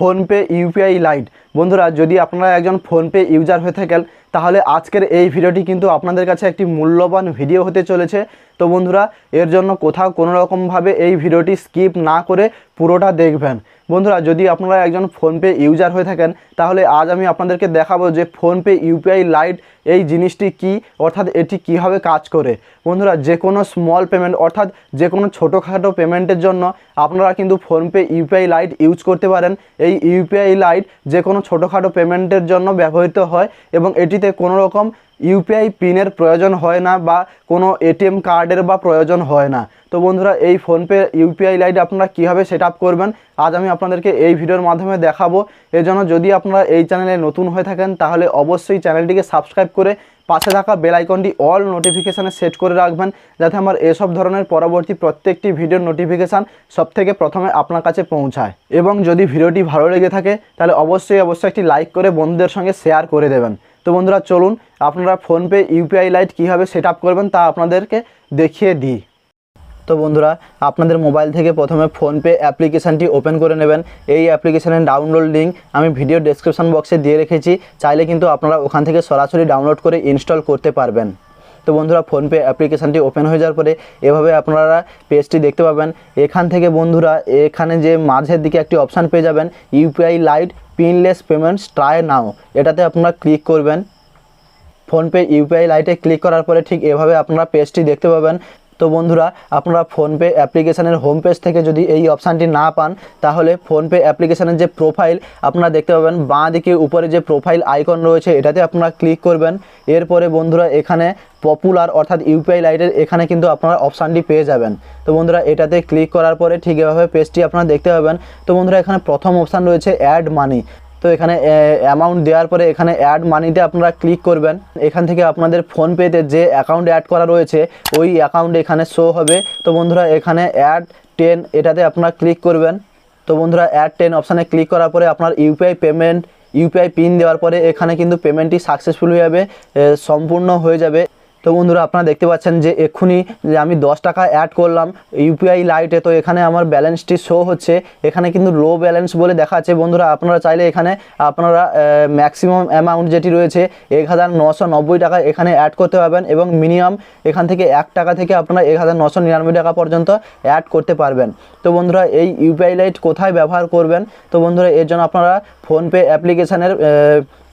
PhonePe UPI light বন্ধুরা, যদি আপনারা একজন ফোনপে ইউজার হয়ে থাকেন, তাহলে আজকের এই ভিডিওটি কিন্তু আপনাদের কাছে একটি মূল্যবান ভিডিও হতে চলেছে। তো বন্ধুরা, এর জন্য কোথাও কোনো রকমভাবে এই ভিডিওটি স্কিপ না করে পুরোটা দেখবেন। বন্ধুরা, যদি আপনারা একজন ফোনপে ইউজার হয়ে থাকেন, তাহলে আজ আমি আপনাদেরকে দেখাবো যে ফোনপে ইউপিআই লাইট এই জিনিসটি কি, অর্থাৎ এটি কীভাবে কাজ করে। বন্ধুরা, যে কোনো স্মল পেমেন্ট অর্থাৎ যে কোনো ছোটোখাটো পেমেন্টের জন্য আপনারা কিন্তু ফোনপে ইউপিআই লাইট ইউজ করতে পারেন। এই ইউপিআই লাইট যে কোনো ছোটোখাটো পেমেন্টের জন্য ব্যবহৃত হয় এবং এটিতে কোনো রকম ইউপিআই পিনের প্রয়োজন হয় না বা কোনো এটিএম কার্ডের বা প্রয়োজন হয় না। তো বন্ধুরা, এই ফোনপে ইউপিআই লাইট আপনারা কীভাবে সেট আপ করবেন, আজ আমি আপনাদেরকে এই ভিডিওর মাধ্যমে দেখাবো। এজন্য যদি আপনারা এই চ্যানেলে নতুন হয়ে থাকেন, তাহলে অবশ্যই চ্যানেলটিকে সাবস্ক্রাইব করে পাশে থাকা বেল আইকনটি অল নোটিফিকেশানে সেট করে রাখবেন, যাতে আমার এসব ধরনের পরবর্তী প্রত্যেকটি ভিডিওর নোটিফিকেশান সবথেকে প্রথমে আপনার কাছে পৌঁছায়। এবং যদি ভিডিওটি ভালো লেগে থাকে, তাহলে অবশ্যই অবশ্যই একটি লাইক করে বন্ধুদের সঙ্গে শেয়ার করে দেবেন। তো বন্ধুরা চলুন, আপনারা ফোনপে ইউপিআই লাইট কীভাবে সেট আপ করবেন তা আপনাদেরকে দেখিয়ে দিই। তো বন্ধুরা, আপনাদের মোবাইল থেকে প্রথমে ফোনপে অ্যাপ্লিকেশানটি ওপেন করে নেবেন। এই অ্যাপ্লিকেশানের ডাউনলোড লিঙ্ক আমি ভিডিও ডেসক্রিপশন বক্সে দিয়ে রেখেছি। চাইলে কিন্তু আপনারা ওখান থেকে সরাসরি ডাউনলোড করে ইনস্টল করতে পারবেন। তো বন্ধুরা ফোনপে অ্যাপ্লিকেশানটি ওপেন হয়ে যাওয়ার পরে এভাবে আপনারা পেজটি দেখতে পাবেন। এখান থেকে বন্ধুরা এখানে যে মাঝের দিকে একটি অপশান পেয়ে যাবেন UPI lite pinless payments try now. এটাতে আপনারা ক্লিক করবেন। ফোনপে ইউপিআই লাইটে ক্লিক করার পরে ঠিক এভাবে আপনারা পেজটি দেখতে পাবেন। তো বন্ধুরা, আপনারা ফোনপে অ্যাপ্লিকেশানের হোম পেজ থেকে যদি এই অপশানটি না পান, তাহলে ফোনপে অ্যাপ্লিকেশানের যে প্রোফাইল আপনারা দেখতে পাবেন বাঁ দিকে উপরে যে প্রোফাইল আইকন রয়েছে, এটাতে আপনারা ক্লিক করবেন। এরপরে বন্ধুরা, এখানে পপুলার অর্থাৎ ইউপিআই লাইটের এখানে কিন্তু আপনারা অপশানটি পেয়ে যাবেন। তো বন্ধুরা, এটাতে ক্লিক করার পরে ঠিক এভাবে পেজটি আপনারা দেখতে পাবেন। তো বন্ধুরা, এখানে প্রথম অপশান রয়েছে অ্যাড মানি তো এখানে অ্যামাউন্ট দেওয়ার পরে এখানে অ্যাড মানিতে আপনারা ক্লিক করবেন। এখান থেকে আপনাদের ফোনপেতে যে অ্যাকাউন্ট অ্যাড করা রয়েছে, ওই অ্যাকাউন্ট এখানে শো হবে। তো বন্ধুরা, এখানে অ্যাড টেন এটাতে আপনারা ক্লিক করবেন। তো বন্ধুরা অ্যাড টেন অপশানে ক্লিক করার পরে আপনার ইউপিআই পেমেন্ট ইউপিআই পিন দেওয়ার পরে এখানে কিন্তু পেমেন্টটি সাকসেসফুল হয়ে যাবে সম্পূর্ণ হয়ে যাবে। তো বন্ধুরা, আপনারা দেখতে পাচ্ছেন যে এক্ষুনি যে আমি দশ টাকা অ্যাড করলাম ইউপিআই লাইটে তো এখানে আমার ব্যালেন্সটি শো হচ্ছে। এখানে কিন্তু লো ব্যালেন্স বলে দেখাচ্ছে বন্ধুরা, আপনারা চাইলে এখানে আপনারা ম্যাক্সিমাম অ্যামাউন্ট যেটি রয়েছে, এক হাজার নশো নব্বই টাকা এখানে অ্যাড করতে পারবেন এবং মিনিমাম এখান থেকে এক টাকা থেকে আপনারা এক হাজার নশো নিরানব্বই টাকা পর্যন্ত অ্যাড করতে পারবেন। তো বন্ধুরা, এই ইউপিআই লাইট কোথায় ব্যবহার করবেন? তো বন্ধুরা, এর জন্য আপনারা ফোনপে অ্যাপ্লিকেশানের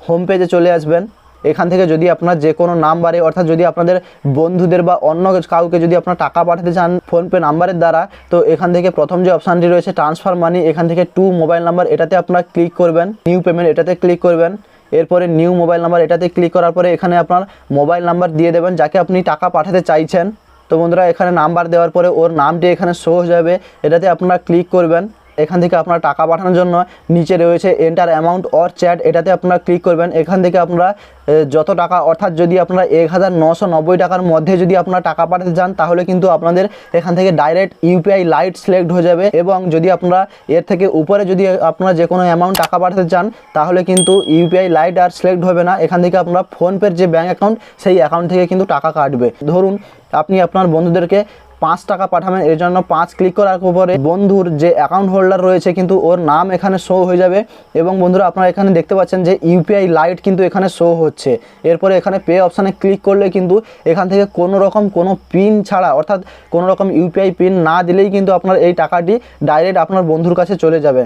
হোম পেজে চলে আসবেন। এখান থেকে যদি আপনার যে কোনো নাম্বারে, অর্থাৎ যদি আপনাদের বন্ধুদের বা অন্য কাউকে যদি আপনার টাকা পাঠাতে চান ফোনপে নাম্বারের দ্বারা, তো এখান থেকে প্রথম যে অপশানটি রয়েছে ট্রান্সফার মানি, এখান থেকে টু মোবাইল নাম্বার, এটাতে আপনার ক্লিক করবেন। নিউ পেমেন্ট, এটাতে ক্লিক করবেন। এরপরে নিউ মোবাইল নাম্বার, এটাতে ক্লিক করার পরে এখানে আপনার মোবাইল নাম্বার দিয়ে দেবেন, যাকে আপনি টাকা পাঠাতে চাইছেন। তো বন্ধুরা, এখানে নাম্বার দেওয়ার পরে ওর নামটি এখানে শো হয়ে যাবে। এটাতে আপনারা ক্লিক করবেন। এখান থেকে আপনারা টাকা পাঠানোর জন্য নিচে রয়েছে এন্টার অ্যামাউন্ট অর চ্যাট এটাতে আপনারা ক্লিক করবেন। এখান থেকে আপনারা যত টাকা, অর্থাৎ যদি আপনারা এক হাজার নশো নব্বই টাকার মধ্যে যদি আপনারা টাকা পাঠাতে চান, তাহলে কিন্তু আপনাদের এখান থেকে ডাইরেক্ট ইউপিআই লাইট সিলেক্ট হয়ে যাবে এবং যদি আপনারা এর থেকে উপরে যদি আপনারা যে কোনো অ্যামাউন্ট টাকা পাঠাতে চান, তাহলে কিন্তু ইউপিআই লাইট আর সিলেক্ট হবে না। এখান থেকে আপনারা ফোনপের যে ব্যাঙ্ক অ্যাকাউন্ট সেই অ্যাকাউন্ট থেকে কিন্তু টাকা কাটবে। ধরুন, আপনি আপনার বন্ধুদেরকে পাঁচ টাকা পাঠাবেন, এর জন্য পাঁচ ক্লিক করার উপরে বন্ধুর যে অ্যাকাউন্ট হোল্ডার রয়েছে কিন্তু ওর নাম এখানে শো হয়ে যাবে এবং বন্ধুরা আপনারা এখানে দেখতে পাচ্ছেন যে ইউপিআই লাইট কিন্তু এখানে শো হচ্ছে। এরপরে এখানে পে অপশানে ক্লিক করলে কিন্তু এখান থেকে কোনো রকম কোনো পিন ছাড়া, অর্থাৎ কোনো রকম ইউপিআই পিন না দিলেই কিন্তু আপনার এই টাকাটি ডাইরেক্ট আপনার বন্ধুর কাছে চলে যাবে।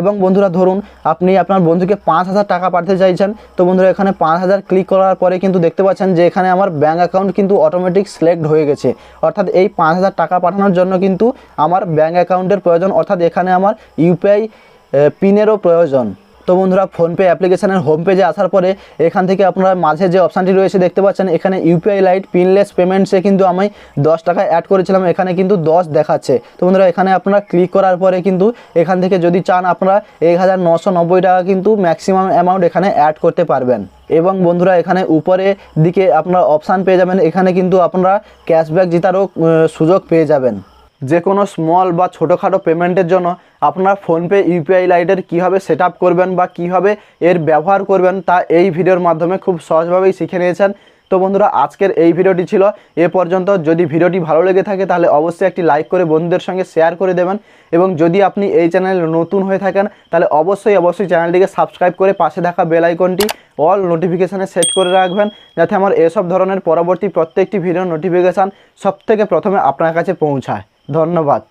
এবং বন্ধুরা ধরুন, আপনি আপনার বন্ধুকে পাঁচ হাজার টাকা পাঠাতে চাইছেন, তো বন্ধুরা এখানে পাঁচ হাজার ক্লিক করার পরে কিন্তু দেখতে পাচ্ছেন যে এখানে আমার ব্যাঙ্ক অ্যাকাউন্ট কিন্তু অটোমেটিক সিলেক্ট হয়ে গেছে। অর্থাৎ এই পাঁচ হাজার টাকা পাঠানোর জন্য কিন্তু আমার ব্যাঙ্ক অ্যাকাউন্টের প্রয়োজন, অর্থাৎ এখানে আমার ইউপিআই পিনেরও প্রয়োজন। তো বন্ধুরা ফোনপে অ্যাপ্লিকেশনের হোম পেজে আসার পরে এখান থেকে আপনারা মাঝে যে অপশানটি রয়েছে দেখতে পাচ্ছেন, এখানে ইউপিআই লাইট পিনলেস পেমেন্টসে কিন্তু আমি দশ টাকা অ্যাড করেছিলাম, এখানে কিন্তু দশ দেখাচ্ছে। তো বন্ধুরা, এখানে আপনারা ক্লিক করার পরে কিন্তু এখান থেকে যদি চান আপনারা এক হাজার নশো নব্বই টাকা কিন্তু ম্যাক্সিমাম অ্যামাউন্ট এখানে অ্যাড করতে পারবেন। এবং বন্ধুরা, এখানে উপরে দিকে আপনারা অপশান পেয়ে যাবেন, এখানে কিন্তু আপনারা ক্যাশব্যাক জেতারও সুযোগ পেয়ে যাবেন। যে কোনো স্মল বা ছোটোখাটো পেমেন্টের জন্য আপনার ফোনপে ইউপিআই লাইটের কীভাবে সেট করবেন বা কীভাবে এর ব্যবহার করবেন তা এই ভিডিওর মাধ্যমে খুব সহজভাবেই শিখে নিয়েছেন। তো বন্ধুরা, আজকের এই ভিডিওটি ছিল এ পর্যন্ত। যদি ভিডিওটি ভালো লেগে থাকে, তাহলে অবশ্যই একটি লাইক করে বন্ধুদের সঙ্গে শেয়ার করে দেবেন। এবং যদি আপনি এই চ্যানেলে নতুন হয়ে থাকেন, তাহলে অবশ্যই অবশ্যই চ্যানেলটিকে সাবস্ক্রাইব করে পাশে থাকা বেল আইকনটি অল নোটিফিকেশানে সেট করে রাখবেন, যাতে আমার এসব ধরনের পরবর্তী প্রত্যেকটি ভিডিও নোটিফিকেশান সবথেকে প্রথমে আপনার কাছে পৌঁছায়। ধন্যবাদ